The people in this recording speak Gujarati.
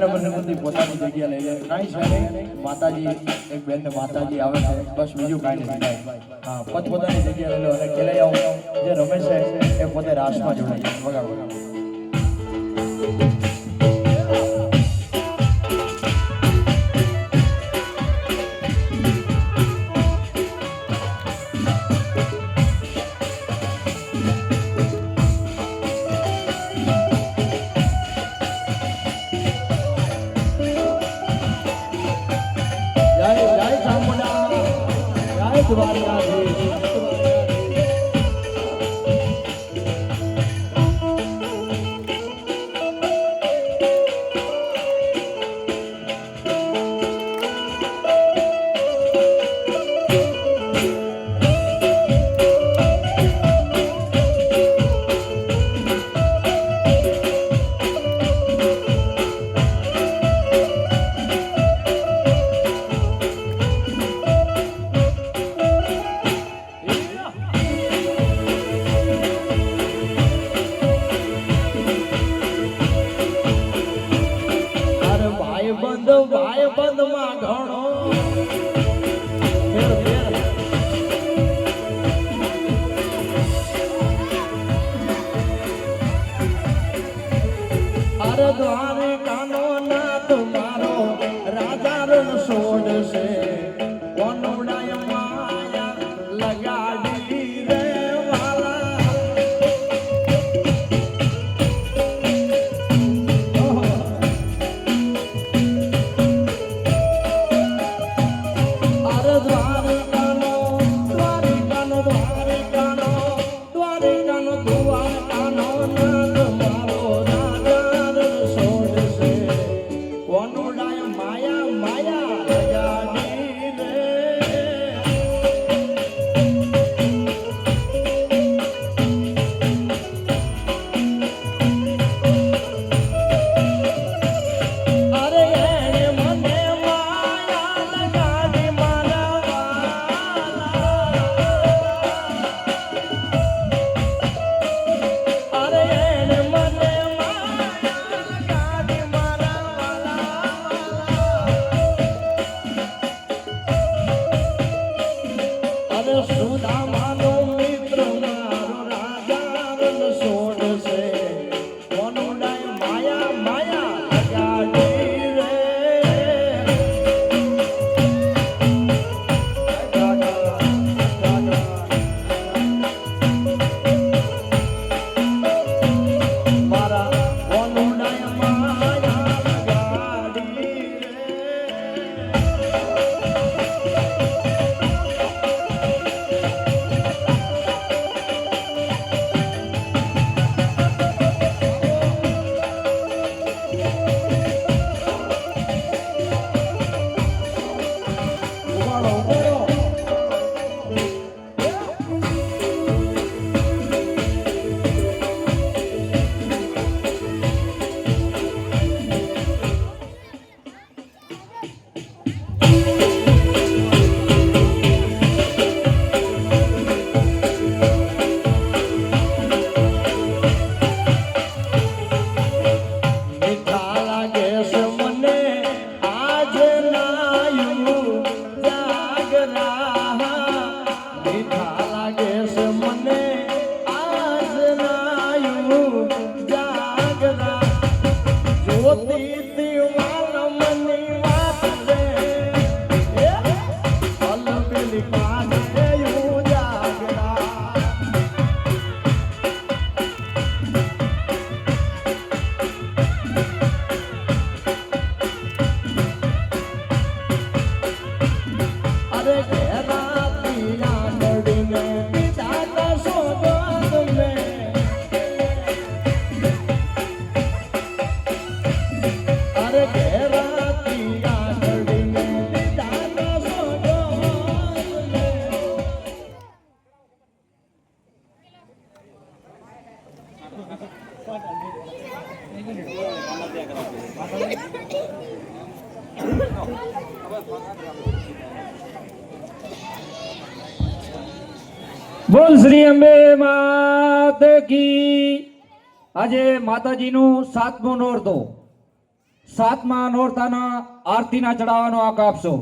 નંબરની બધી પોતાની જગ્યા લઈ જાય. કાંઈ છે નહીં. માતાજી, એક બેન માતાજી આવે છે. બસ બીજું કાંઈ નહીં. હા પોત પોતાની જગ્યા લઈ લો. અને ખેલૈયાઓ, જે રમે છે, એ પોતે રાસમાં જોડાઈ જાય. વગાડો જય જય ચામુંડા જય દ્વારકાધીશ. ભાઈ બંધમાં ઘણો અરે દ્વારે બોલ શ્રી અંબે માત કી. આજે માતાજીનું સાતમું નોરતો. સાતમા નોરતાના આરતીના ચડાવવાનો આંક આપશો